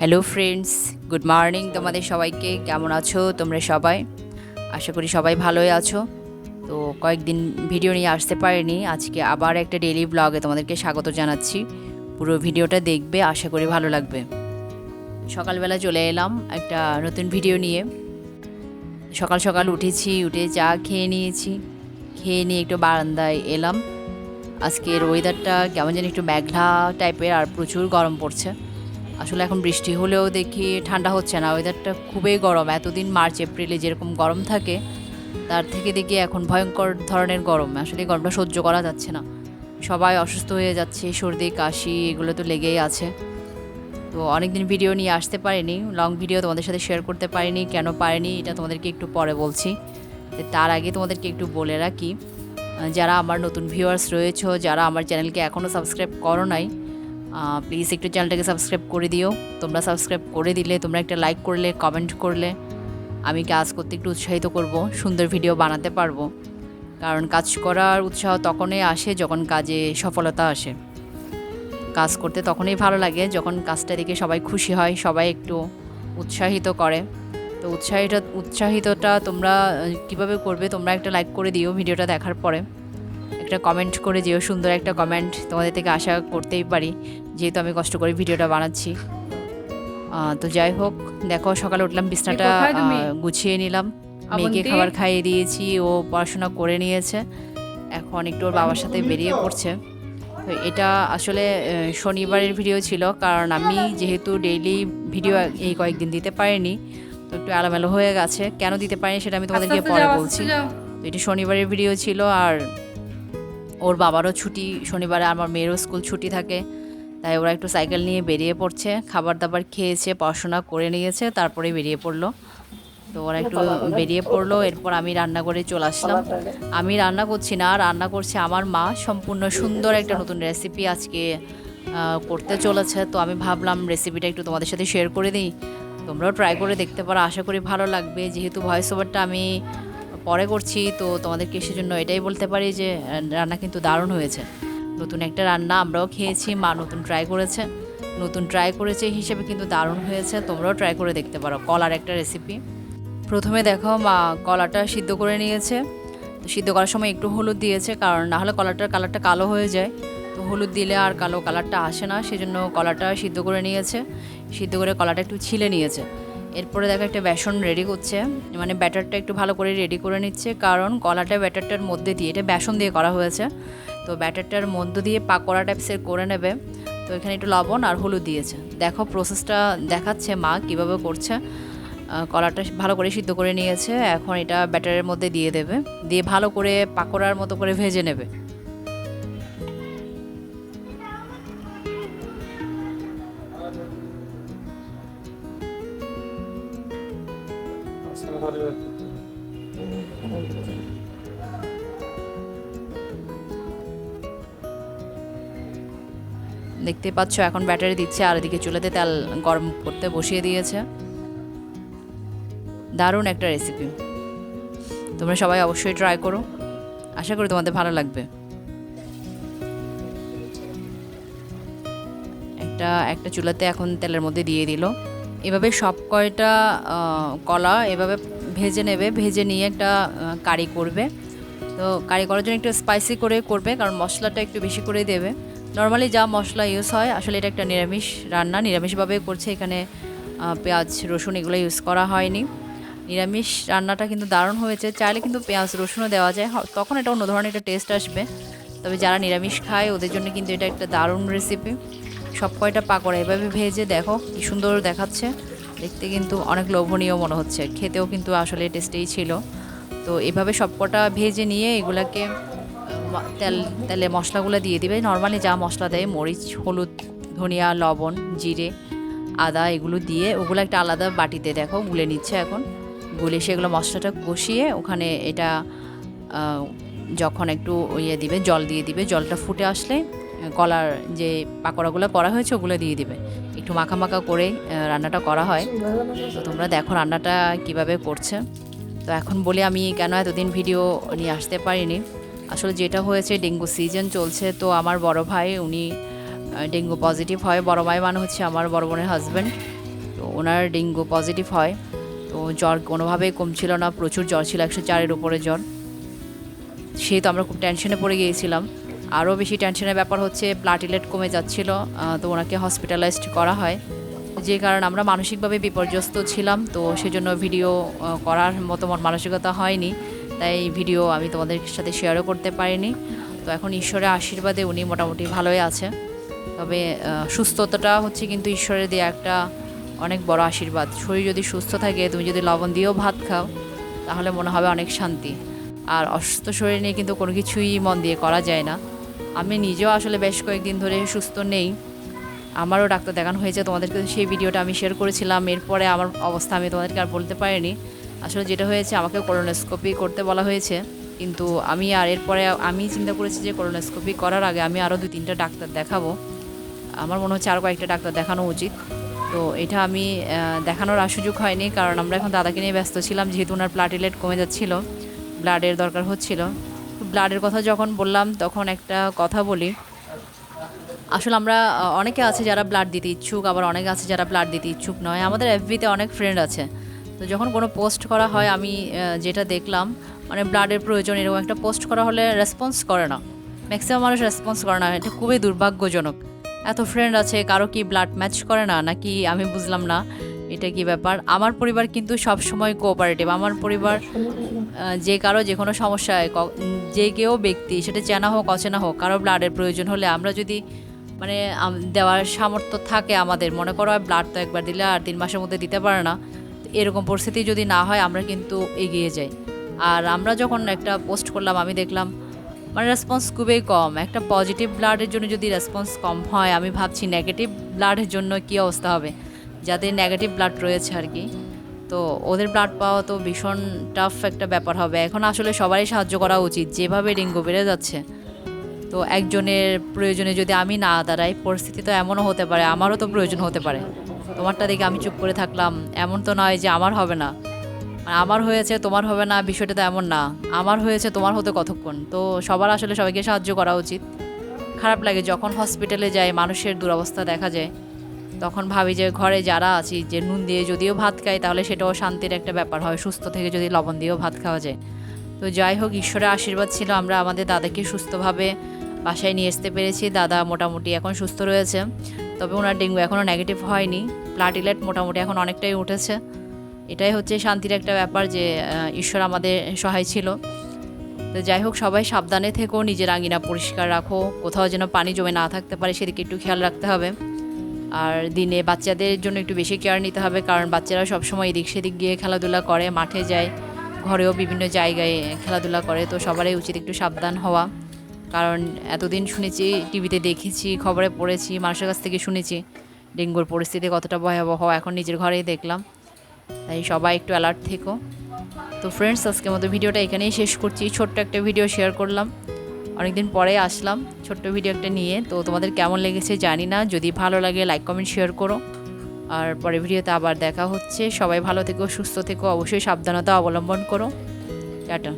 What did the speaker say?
Hello friends good morning তোমাদের সবাইকে। কেমন আছো তোমরা সবাই? আশা করি সবাই ভালোই আছো। তো কয়েকদিন ভিডিও নিয়ে আসতে পারিনি। আজকে আবার একটা ডেইলি ব্লগে তোমাদেরকে স্বাগত জানাচ্ছি। পুরো ভিডিওটা দেখবে, আশা করি ভালো লাগবে। সকালবেলা চলে এলাম একটা নতুন ভিডিও নিয়ে। সকাল সকাল উঠেছি, উঠে চা খেয়ে নিয়েছি। খেয়ে নিয়ে একটু বারান্দায় এলাম। আজকের ওয়েদারটা কেমন যেন একটু মেঘলা টাইপের আর প্রচুর গরম পড়ছে। আসলে এখন বৃষ্টি হলেও দেখি ঠান্ডা হচ্ছে না। ওয়েদারটা খুবই গরম। এতদিন মার্চ এপ্রিলে যেরকম গরম থাকে, তার থেকে দেখি এখন ভয়ঙ্কর ধরনের গরম। আসলে গরমটা সহ্য করা যাচ্ছে না। সবাই অসুস্থ হয়ে যাচ্ছে, সর্দি, কাশি, এগুলো তো লেগেই আছে। তো অনেকদিন ভিডিও নিয়ে আসতে পারিনি লং ভিডিও তোমাদের সাথে শেয়ার করতে পারিনি, কেন পারিনি, এটা তোমাদেরকে একটু পরে বলছি। তার আগে তোমাদেরকে একটু বলে রাখি যারা আমার নতুন ভিউয়ার্স রয়েছো, যারা আমার চ্যানেলকে এখনও সাবস্ক্রাইব করো নাই প্লিজ একটু চ্যানেলটাকে সাবস্ক্রাইব করে দিও। তোমরা সাবস্ক্রাইব করে দিলে, তোমরা একটা লাইক করলে কমেন্ট করলে, আমি কাজ করতে একটু উৎসাহিত করব? সুন্দর ভিডিও বানাতে পারব। কারণ কাজ করার উৎসাহ তখনই আসে যখন কাজে সফলতা আসে। কাজ করতে তখনই ভালো লাগে যখন কাজটা দেখে সবাই খুশি হয়, সবাই একটু উৎসাহিত করে। তো উৎসাহিত, উৎসাহিতটা তোমরা কীভাবে করবে তোমরা একটা লাইক করে দিও ভিডিওটা দেখার পরে। একটা কমেন্ট করে যেও সুন্দর একটা কমেন্ট তোমাদের থেকে আশা করতেই পারি যেহেতু আমি কষ্ট করে ভিডিওটা বানাচ্ছি। তো যাই হোক দেখো সকালে উঠলাম বিছনাটা গুছিয়ে নিলাম। মেয়েকে খাবার খাইয়ে দিয়েছি ও পড়াশোনা করে নিয়েছে। এখন একটু ওর বাবার সাথে বেরিয়ে পড়ছে। তো এটা আসলে শনিবারের ভিডিও ছিল কারণ আমি যেহেতু ডেইলি ভিডিও এই কয়েকদিন দিতে পারিনি তো একটু এলোমেলো হয়ে গেছে। কেন দিতে পারিনি সেটা আমি তোমাদেরকে পরে বলছি। তো এটা শনিবারের ভিডিও ছিল আর ওর বাবারও ছুটি, শনিবারে আমার মেয়েরও স্কুল ছুটি থাকে। তাই ওরা একটু সাইকেল নিয়ে বেরিয়ে পড়ছে খাবার দাবার খেয়েছে, পড়াশোনা করে নিয়েছে তারপরে বেরিয়ে পড়ল। তো ওরা একটু বেরিয়ে পড়ল, এরপর আমি রান্না করে চলে আসলাম। আমি রান্না করছি না, রান্না করছে আমার মা। সম্পূর্ণ সুন্দর একটা নতুন রেসিপি আজকে করতে চলেছে। তো আমি ভাবলাম রেসিপিটা একটু তোমাদের সাথে শেয়ার করে দিই। তোমরাও ট্রাই করে দেখতে পারো, আশা করি ভালো লাগবে। যেহেতু ভয়েস ওভারটা আমি পরে করছি, তো তোমাদেরকে সেজন্য এটাই বলতে পারি যে রান্না কিন্তু দারুণ হয়েছে। নতুন একটা রান্না আমরাও খেয়েছি, মা নতুন ট্রাই করেছে। নতুন ট্রাই করেছে হিসেবে কিন্তু দারুণ হয়েছে, তোমরাও ট্রাই করে দেখতে পারো কলার একটা রেসিপি প্রথমে দেখো মা কলাটা সিদ্ধ করে নিয়েছে। তো সিদ্ধ করার সময় একটু হলুদ দিয়েছে, কারণ না হলে কলাটার কালারটা কালো হয়ে যায়। তো হলুদ দিলে আর কালো কালারটা আসে না, সেজন্য কলাটা সিদ্ধ করে নিয়েছে। সিদ্ধ করে কলাটা একটু ছিলে নিয়েছে। এরপরে দেখো একটা বেসন রেডি করছে। মানে ব্যাটারটা একটু ভালো করে রেডি করে নিচ্ছে, কারণ কলাটা ব্যাটারটার মধ্যে দিয়ে, এটা বেসন দিয়ে করা হয়েছে। তো ব্যাটারটার মধ্য দিয়ে পাকোড়া টাইপসের করে নেবে। তো এখানে একটু লবণ আর হলুদ দিয়েছে। দেখো প্রসেসটা দেখাচ্ছে মা কীভাবে করছে। কলাটা ভালো করে সিদ্ধ করে নিয়েছে। এখন এটা ব্যাটারের মধ্যে দিয়ে দেবে। দিয়ে ভালো করে পাকোড়ার মতো করে ভেজে নেবে। দেখতে পাচ্ছ, এখন ব্যাটারি দিচ্ছে, আর এদিকে চুলাতে তেল গরম করতে বসিয়ে দিয়েছে। দারুণ একটা রেসিপি তোমরা সবাই অবশ্যই ট্রাই করো। আশা করি তোমাদের ভালো লাগবে। একটা একটা চুলাতে এখন তেলের মধ্যে দিয়ে দিল। এভাবে সব কয়টা কলা এভাবে ভেজে নেবে, ভেজে নিয়ে একটা কারি করবে। তো কারি করার জন্য একটু স্পাইসি করে করবে, কারণ মশলাটা একটু বেশি করে দেবে। নর্মালি যা মশলা ইউজ হয়, আসলে এটা একটা নিরামিষ রান্না নিরামিষভাবে করছে এখানে পেঁয়াজ, রসুন এগুলো ইউজ করা হয়নি। নিরামিষ রান্নাটা কিন্তু দারুণ হয়েছে, চাইলে কিন্তু পেঁয়াজ, রসুনও দেওয়া যায়। তখন এটা অন্য ধরনের একটা টেস্ট আসবে। তবে যারা নিরামিষ খায়, ওদের জন্য কিন্তু এটা একটা দারুণ রেসিপি সব কয়টা পাকোড়া এভাবে ভেজে দেখো, কি সুন্দর দেখাচ্ছে। দেখতে কিন্তু অনেক লোভনীয় মনে হচ্ছে। খেতেও কিন্তু আসলে টেস্টেই ছিল। তো এভাবে সবকটা ভেজে নিয়ে এগুলাকে তেল, তেলে মশলাগুলো দিয়ে দিবে। নর্মালি যা মশলা দেয়, মরিচ, হলুদ, ধনিয়া, লবণ, জিরে, আদা, এগুলো দিয়ে ওগুলো একটা আলাদা বাটিতে দেখো, গুলে নিচ্ছে এখন। গুলে সেগুলো মশলাটা কষিয়ে ওখানে এটা যখন একটু ইয়ে দিবে, জল দিয়ে দিবে, জলটা ফুটে আসলে কলার যে পাকোড়াগুলো করা হয়েছে, ওগুলো দিয়ে দিবে। একটু মাখা মাখা করে রান্নাটা করা হয়। তো তোমরা দেখো রান্নাটা কীভাবে করছে। তো এখন বলি আমি কেন এতদিন ভিডিও নিয়ে আসতে পারিনি। আসলে যেটা হয়েছে, ডেঙ্গু সিজন চলছে, তো আমার বড় ভাই, উনি ডেঙ্গু পজিটিভ হয়। বড় ভাই মানে হচ্ছে আমার বড় বোনের হাজব্যান্ড তো ওনার ডেঙ্গু পজিটিভ হয়। তো জ্বর কোনোভাবেই কমছিল না, প্রচুর জ্বর ছিল, একশো চারের উপরে জ্বর। সে তো আমরা খুব টেনশনে পড়ে গিয়েছিলাম। আরও বেশি টেনশনের ব্যাপার হচ্ছে প্লাটিলেট কমে যাচ্ছিল তো ওনাকে হসপিটালাইজড করা হয়। যে কারণে আমরা মানসিকভাবে বিপর্যস্ত ছিলাম, তো সেজন্য ভিডিও করার মতো মানসিকতা হয়নি। তাই ভিডিও আমি তোমাদের সাথে শেয়ারও করতে পারিনি। তো এখন ঈশ্বরের আশীর্বাদে উনি মোটামুটি ভালোই আছে। তবে সুস্থতাটা হচ্ছে কিন্তু ঈশ্বরের দেওয়া একটা অনেক বড় আশীর্বাদ। শরীর যদি সুস্থ থাকে, তুমি যদি লবণ দিয়েও ভাত খাও, তাহলে মনে হবে অনেক শান্তি। আর অসুস্থ শরীর নিয়ে কিন্তু কোনো কিছুই মন দিয়ে করা যায় না। আমি নিজেও আসলে বেশ কয়েকদিন ধরে সুস্থ নেই। আমারও ডাক্তার দেখানো হয়েছে, তোমাদেরকে সেই ভিডিওটা আমি শেয়ার করেছিলাম। এরপরে আমার অবস্থা আমি তোমাদেরকে আর বলতে পারিনি। আসলে যেটা হয়েছে আমাকে করোনোস্কোপি করতে বলা হয়েছে। কিন্তু আমি আর এরপরে আমি চিন্তা করেছি যে করোনোস্কোপি করার আগে আমি আরও দুই তিনটা ডাক্তার দেখাবো। আমার মনে হচ্ছে আরও কয়েকটা ডাক্তার দেখানো উচিত। তো এটা আমি দেখানোর আর সুযোগ হয়নি। কারণ আমরা এখন দাদাকে নিয়ে ব্যস্ত ছিলাম, যেহেতু ওনার প্লাটিলেট কমে যাচ্ছিল। ব্লাডের দরকার হচ্ছিল। ব্লাডের কথা যখন বললাম, তখন একটা কথা বলি। আসলে আমরা অনেকে আছে যারা ব্লাড দিতে ইচ্ছুক, আবার অনেকে আছে যারা ব্লাড দিতে ইচ্ছুক নয়। আমাদের এফবিতে অনেক ফ্রেন্ড আছে। তো যখন কোনো পোস্ট করা হয়, আমি যেটা দেখলাম মানে ব্লাডের প্রয়োজন এরকম একটা পোস্ট করা হলে রেসপন্স করে না। ম্যাক্সিমাম মানুষ রেসপন্স করে না। এটা খুবই দুর্ভাগ্যজনক। এত ফ্রেন্ড আছে, কারও কি ব্লাড ম্যাচ করে না? নাকি আমি বুঝলাম না, এটা কি ব্যাপার? আমার পরিবার কিন্তু সব সময় কোঅপারেটিভ আমার পরিবার যে কারও যে কোনো সমস্যায় যে কেউ ব্যক্তি, সেটা চেনা হোক, অচেনা হোক, কারও ব্লাডের প্রয়োজন হলে আমরা যদি মানে দেওয়ার সামর্থ্য থাকে আমাদের, মনে করো ব্লাড তো একবার দিলে আর তিন মাসের মধ্যে দিতে পারে না, এরকম পরিস্থিতি যদি না হয়, আমরা কিন্তু এগিয়ে যাই। আর আমরা যখন একটা পোস্ট করলাম, আমি দেখলাম মানে রেসপন্স খুবই কম। একটা পজিটিভ ব্লাডের জন্য যদি রেসপন্স কম হয়, আমি ভাবছি নেগেটিভ ব্লাডের জন্য কী অবস্থা হবে? যাদের নেগেটিভ ব্লাড রয়েছে আর কি। তো ওদের ব্লাড পাওয়া তো ভীষণ টাফ একটা ব্যাপার হবে। এখন আসলে সবারই সাহায্য করা উচিত, যেভাবে ডেঙ্গু বেড়ে যাচ্ছে। তো একজনের প্রয়োজনে যদি আমি না দাঁড়াই, পরিস্থিতি তো এমনও হতে পারে, আমারও তো প্রয়োজন হতে পারে। তোমারটা দেখে আমি চুপ করে থাকলাম, এমন তো নয় যে আমার হবে না। আমার হয়েছে, তোমার হবে না, বিষয়টা তো এমন না। আমার হয়েছে, তোমার হতে কতক্ষণ? তো সবার আসলে সবাইকে সাহায্য করা উচিত। খারাপ লাগে, যখন হসপিটালে যায়, মানুষের দুরবস্থা দেখা যায়। তখন ভাবি যে ঘরে যারা আছি, যে নুন দিয়ে যদিও ভাত খাই, তাহলে সেটাও শান্তির একটা ব্যাপার হয়, সুস্থ থেকে যদি লবণ দিয়েও ভাত খাওয়া যায়। তো যাই হোক, ঈশ্বরের আশীর্বাদ ছিল, আমরা আমাদের দাদাকে সুস্থভাবে বাসায় নিয়ে আসতে পেরেছি। দাদা মোটামুটি এখন সুস্থ রয়েছে, তবে ওনার ডেঙ্গু এখনও নেগেটিভ হয়নি। প্লাটিলেট মোটামুটি এখন অনেকটাই উঠেছে। এটাই হচ্ছে শান্তির একটা ব্যাপার যে ঈশ্বর আমাদের সহায় ছিল। তো যাই হোক, সবাই সাবধানে থেকো, নিজের আঙিনা পরিষ্কার রাখো। কোথাও যেন পানি জমে না থাকতে পারে, সেদিকে একটু খেয়াল রাখতে হবে। আর দিনে বাচ্চাদের জন্য একটু বেশি কেয়ার নিতে হবে, কারণ বাচ্চারা সবসময় এদিক সেদিক গিয়ে খেলাধুলা করে, মাঠে যায়, ঘরেও বিভিন্ন জায়গায় খেলাধুলা করে, তো সবারই উচিত একটু সাবধান হওয়া। কারণ এতদিন শুনেছি, টিভিতে দেখেছি, খবরে পড়েছি, মানুষের কাছ থেকে শুনেছি, ডেঙ্গুর পরিস্থিতি কতটা ভয়াবহ, এখন নিজের ঘরেই দেখলাম। তাই সবাই একটু অ্যালার্ট থেকো। তো ফ্রেন্ডস আজকের মতো ভিডিওটা এখানেই শেষ করছি। ছোট্ট একটা ভিডিও শেয়ার করলাম। অনেকদিন পরে আসলাম, ছোট্ট ভিডিও একটা নিয়ে। তো তোমাদের কেমন লেগেছে জানি না, যদি ভালো লাগে লাইক কমেন্ট শেয়ার করো। আর পরের ভিডিওতে আবার দেখা হচ্ছে। সবাই ভালো থেকো, সুস্থ থেকো, অবশ্যই সাবধানতা অবলম্বন করো। টাটা।